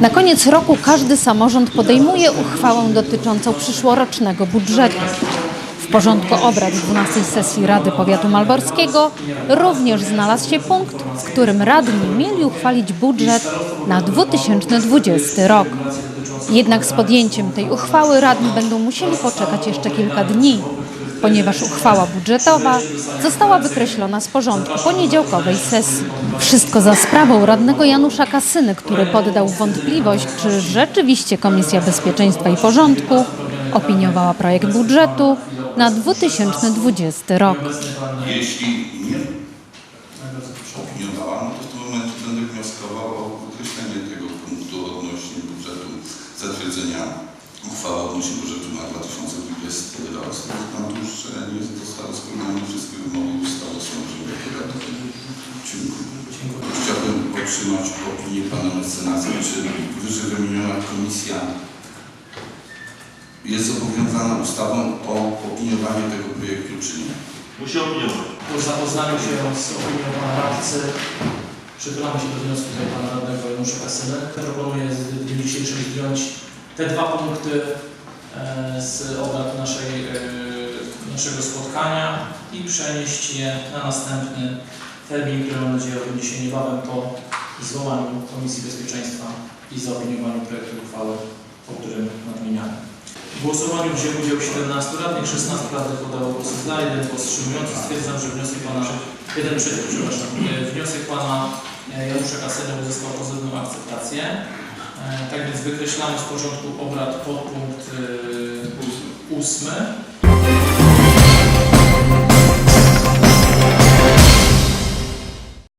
Na koniec roku każdy samorząd podejmuje uchwałę dotyczącą przyszłorocznego budżetu. W porządku obrad 12 sesji Rady Powiatu Malborskiego również znalazł się punkt, w którym radni mieli uchwalić budżet na 2020 rok. Jednak z podjęciem tej uchwały radni będą musieli poczekać jeszcze kilka dni ponieważ uchwała budżetowa została wykreślona z porządku poniedziałkowej sesji. Wszystko za sprawą radnego Janusza Kasyny, który poddał wątpliwość, czy rzeczywiście Komisja Bezpieczeństwa i Porządku opiniowała projekt budżetu na 2020 rok. Jeśli nie opiniowała, no to w tym momencie będę wnioskował o wykreślenie tego punktu odnośnie budżetu zatwierdzenia uchwały odnośnie budżetu na że nie zostały spełnione wszystkie wymogi ustawy o samorządzie powiatowym. Dziękuję. Chciałbym otrzymać opinię pana mecenasa, czy wyżej wymieniona komisja jest zobowiązana ustawą o opiniowanie tego projektu, czy nie? Musi opiniować. Po zapoznaniu się z opinią pana radcy przychylamy się do wniosku tutaj pana radnego Janusza Kasyny. Proponuję w dniu dzisiejszym zdjąć te dwa punkty e, z obrad naszej, naszego spotkania i przenieść je na następny termin, który mam nadzieję odbędzie się niebawem po zwołaniu Komisji Bezpieczeństwa i zaopiniowaniu projektu uchwały, o którym nadmieniamy. W głosowaniu wzięło udział 17 radnych, 16 radnych podało głosy za, jeden głos wstrzymujący. Stwierdzam, że wniosek pana, jeden przeciw, przepraszam, E, wniosek pana e, Janusza Kasyny uzyskał pozytywną akceptację. E, Tak więc wykreślamy z porządku obrad podpunkt e, ósmy.